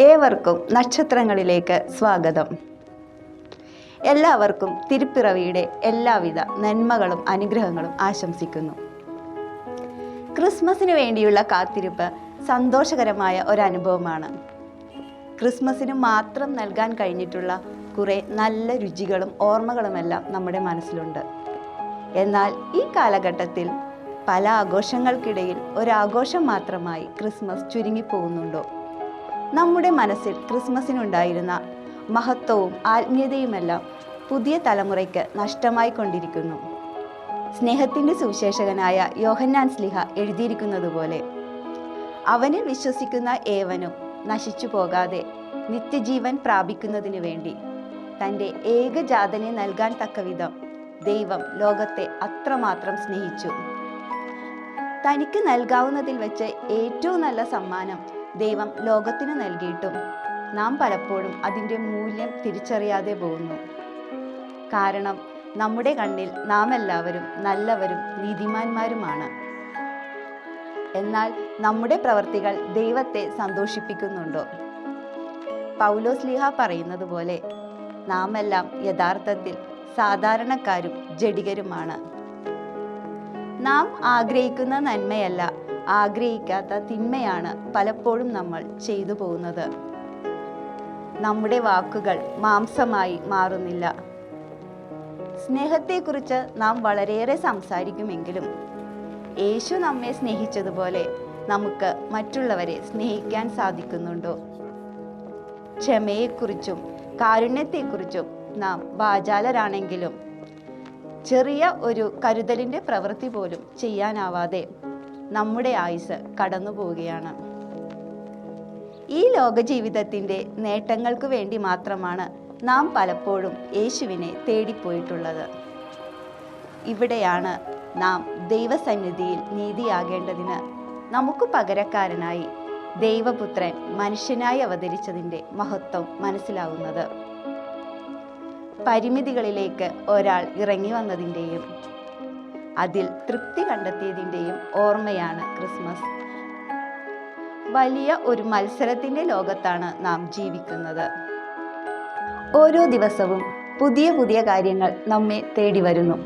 ഏവർക്കും നക്ഷത്രങ്ങളിലേക്ക് സ്വാഗതം. എല്ലാവർക്കും തിരുപ്പിറവിയുടെ എല്ലാവിധ നന്മകളും അനുഗ്രഹങ്ങളും ആശംസിക്കുന്നു. ക്രിസ്മസിന് വേണ്ടിയുള്ള കാത്തിരിപ്പ് സന്തോഷകരമായ ഒരനുഭവമാണ്. ക്രിസ്മസിന് മാത്രം നൽകാൻ കഴിഞ്ഞിട്ടുള്ള കുറേ നല്ല രുചികളും ഓർമ്മകളുമെല്ലാം നമ്മുടെ മനസ്സിലുണ്ട്. എന്നാൽ ഈ കാലഘട്ടത്തിൽ പല ആഘോഷങ്ങൾക്കിടയിൽ ഒരാഘോഷം മാത്രമായി ക്രിസ്മസ് ചുരുങ്ങിപ്പോകുന്നുണ്ടോ? നമ്മുടെ മനസ്സിൽ ക്രിസ്മസിനുണ്ടായിരുന്ന മഹത്വവും ആത്മീയതയുമെല്ലാം പുതിയ തലമുറയ്ക്ക് നഷ്ടമായി കൊണ്ടിരിക്കുന്നു സ്നേഹത്തിന്റെ സുവിശേഷകനായ യോഹന്നാൻ സ്ലിഹ എഴുതിയിരിക്കുന്നതുപോലെ അവനിൽ വിശ്വസിക്കുന്ന ഏവനും നശിച്ചു പോകാതെ നിത്യജീവൻ പ്രാപിക്കുന്നതിനു വേണ്ടി തന്റെ ഏകജാതനെ നൽകാൻ തക്കവിധം ദൈവം ലോകത്തെ അത്രമാത്രം സ്നേഹിച്ചു. തനിക്ക് നൽകാവുന്നതിൽ വെച്ച് ഏറ്റവും നല്ല സമ്മാനം ദൈവം ലോകത്തിന് നൽകിയിട്ടും നാം പലപ്പോഴും അതിന്റെ മൂല്യം തിരിച്ചറിയാതെ പോകുന്നു. കാരണം നമ്മുടെ കണ്ണിൽ നാം എല്ലാവരും നല്ലവരും നീതിമാന്മാരുമാണ്. എന്നാൽ നമ്മുടെ പ്രവർത്തികൾ ദൈവത്തെ സന്തോഷിപ്പിക്കുന്നുണ്ടോ? പൗലോസ് ലിഹ പറയുന്നത് പോലെ നാം എല്ലാം യഥാർത്ഥത്തിൽ സാധാരണക്കാരും ജഡികരുമാണ്. നാം ആഗ്രഹിക്കുന്ന നന്മയല്ല ആഗ്രഹിക്കാത്ത തിന്മയാണ് പലപ്പോഴും നമ്മൾ ചെയ്തു പോകുന്നത്. നമ്മുടെ വാക്കുകൾ മാംസമായി മാറുന്നില്ല. സ്നേഹത്തെക്കുറിച്ച് നാം വളരെയേറെ സംസാരിക്കുമെങ്കിലും യേശു നമ്മെ സ്നേഹിച്ചതുപോലെ നമുക്ക് മറ്റുള്ളവരെ സ്നേഹിക്കാൻ സാധിക്കുന്നുണ്ടോ? ക്ഷമയെക്കുറിച്ചും കാരുണ്യത്തെക്കുറിച്ചും നാം വാചാലരാണെങ്കിലും ചെറിയ ഒരു കരുതലിന്റെ പ്രവൃത്തി പോലും ചെയ്യാനാവാതെ നമ്മുടെ ആയുസ് കടന്നു പോവുകയാണ്. ഈ ലോക ജീവിതത്തിന്റെ നേട്ടങ്ങൾക്ക് വേണ്ടി മാത്രമാണ് നാം പലപ്പോഴും യേശുവിനെ തേടിപ്പോയിട്ടുള്ളത്. ഇവിടെയാണ് നാം ദൈവസന്നിധിയിൽ നീതിയാകേണ്ടതിന് നമുക്ക് പകരക്കാരനായി ദൈവപുത്രൻ മനുഷ്യനായി അവതരിച്ചതിന്റെ മഹത്വം മനസ്സിലാവുന്നത്. പരിമിതികളിലേക്ക് ഒരാൾ ഇറങ്ങി വന്നതിന്റെയും അതിൽ തൃപ്തി കണ്ടെത്തിയതിന്റെയും ഓർമ്മയാണ് ക്രിസ്മസ്. വലിയ ഒരു മത്സരത്തിന്റെ ലോകത്താണ് നാം ജീവിക്കുന്നത്. ഓരോ ദിവസവും പുതിയ പുതിയ കാര്യങ്ങൾ നമ്മെ തേടി വരുന്നു.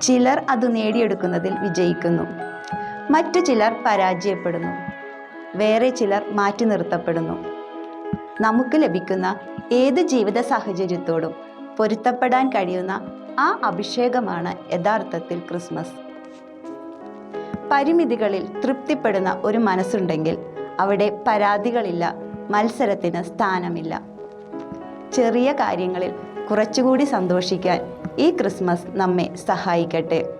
ചിലർ അത് നേടിയെടുക്കുന്നതിൽ വിജയിക്കുന്നു. മറ്റു ചിലർ പരാജയപ്പെടുന്നു. വേറെ ചിലർ മാറ്റി നിർത്തപ്പെടുന്നു. നമുക്ക് ലഭിക്കുന്ന ഏത് ജീവിത സാഹചര്യത്തോടും പൊരുത്തപ്പെടാൻ കഴിയുന്ന ആ അഭിഷേകമാണ് യഥാർത്ഥത്തിൽ ക്രിസ്മസ്. പരിമിതികളിൽ തൃപ്തിപ്പെടുന്ന ഒരു മനസ്സുണ്ടെങ്കിൽ അവിടെ പരാതികളില്ല മത്സരത്തിന് സ്ഥാനമില്ല. ചെറിയ കാര്യങ്ങളിൽ കുറച്ചുകൂടി സന്തോഷിക്കാൻ ഈ ക്രിസ്മസ് നമ്മെ സഹായിക്കട്ടെ.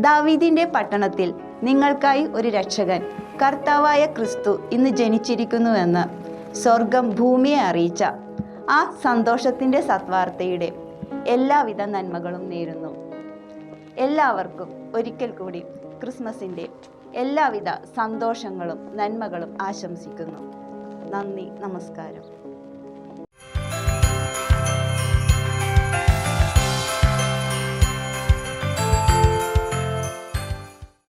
ദാവീദിന്റെ പട്ടണത്തിൽ നിങ്ങൾക്കായി ഒരു രക്ഷകൻ കർത്താവായ ക്രിസ്തു ഇന്ന് ജനിച്ചിരിക്കുന്നുവെന്ന് സ്വർഗം ഭൂമിയെ അറിയിച്ച ആ സന്തോഷത്തിന്റെ സത്വാർത്തയുടെ എല്ലാവിധ നന്മകളും നേരുന്നു. എല്ലാവർക്കും ഒരിക്കൽ കൂടി ക്രിസ്മസിന്റെ എല്ലാവിധ സന്തോഷങ്ങളും നന്മകളും ആശംസിക്കുന്നു. നന്ദി നമസ്കാരം.